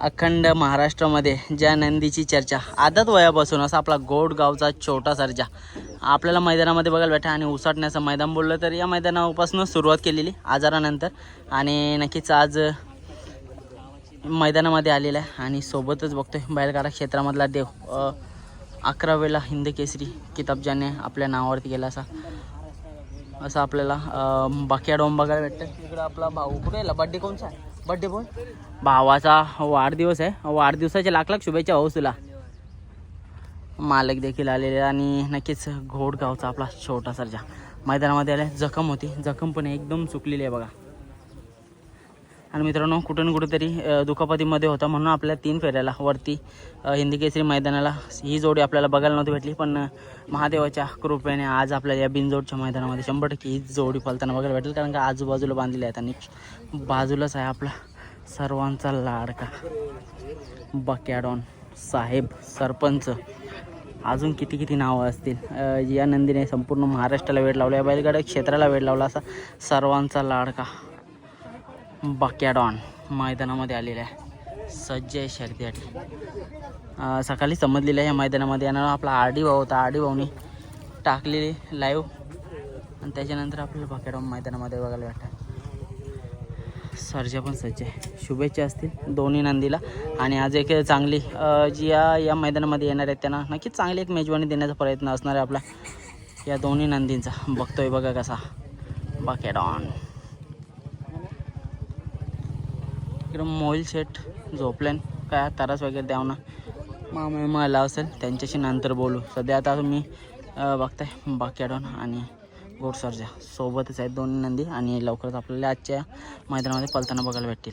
अखंड महाराष्ट्रामध्ये ज्या नंदीची चर्चा. आदत वयापासून असा आपला गोडगावचा छोटा सर्जा. आपल्याला मैदानामध्ये बघायला भेटा आणि उसाटण्याचं मैदान बोललं तर या मैदानापासून सुरुवात केलेली आजारानंतर. आणि नक्कीच आज मैदानामध्ये आलेला आहे आणि सोबतच बघतोय बैलगाडा क्षेत्रामधला देव. अकरावेला अकरा वेळा हिंद केसरी किताब ज्याने आपल्या नावावरती गेला असा. असं आपल्याला बाकी डोम बघायला भेटतं तिकडं आपला भाऊ कुठे बड्डे कोणचा आहे? बड्डे बॉय भावाचा वाढदिवस आहे. वाढदिवसाच्या लाख लाख शुभेच्छा हो तुला. मालक देखील आलेले आणि नक्कीच घोडगावचा आपला छोटा सरजा. मैदानामध्ये आला जखम होती. जखम पण एकदम चुकलेली आहे बघा. आणि मित्रांनो कुठून कुठेतरी दुखापतीमध्ये होता म्हणून आपल्या तीन फेऱ्याला वरती हिंदी केसरी मैदानाला ही जोडी आपल्याला बघायला नव्हती भेटली पण महादेवाच्या कृपेने आज आपल्या या बिनजोडच्या मैदानामध्ये शंभर टक्के ही जोडी फलताना बघायला भेटेल कारण का आजूबाजूला बांधलेली आहेत आणि बाजूलाच आहे आपला सर्वांचा लाडका बकॅडॉन साहेब सरपंच. अजून किती किती नावं असतील? या नंदीने संपूर्ण महाराष्ट्राला वेळ लावला या बैलगाड्या क्षेत्राला वेळ लावला असा सर्वांचा लाडका बकॅडॉन मैदानामध्ये आलेला आहे. सज्ज आहे शर्यतीसाठी सकाळी समजलेलं आहे या मैदानामध्ये. येणार आपला आर डी भाऊ होता. आर डी भाऊनी टाकलेली लाईव्ह आणि त्याच्यानंतर आपल्याला बकॅडॉन मैदानामध्ये बघायला भेटतं सर्जा पण सज्ज आहे. शुभेच्छा असतील दोन्ही नंदीला. आणि आज एक चांगली जी या या मैदानामध्ये येणार आहेत त्यांना नक्कीच चांगली एक मेजवानी देण्याचा प्रयत्न असणार आहे आपला. या दोन्ही नंदींचा. बघतोय बघा कसा. बकॅडॉन इकडं मोईल शेट झोपल्यान. काय तारास वगैरे द्याव ना. मामा मला असेल त्यांच्याशी नंतर बोलू. सध्या आता तुम्ही बघताय बाक्याडॉन आणि गोडसरजा सोबतच आहेत दोन्ही नंदी आणि लवकरच आपल्याला आजच्या मैदानामध्ये पलताना बघायला भेटतील.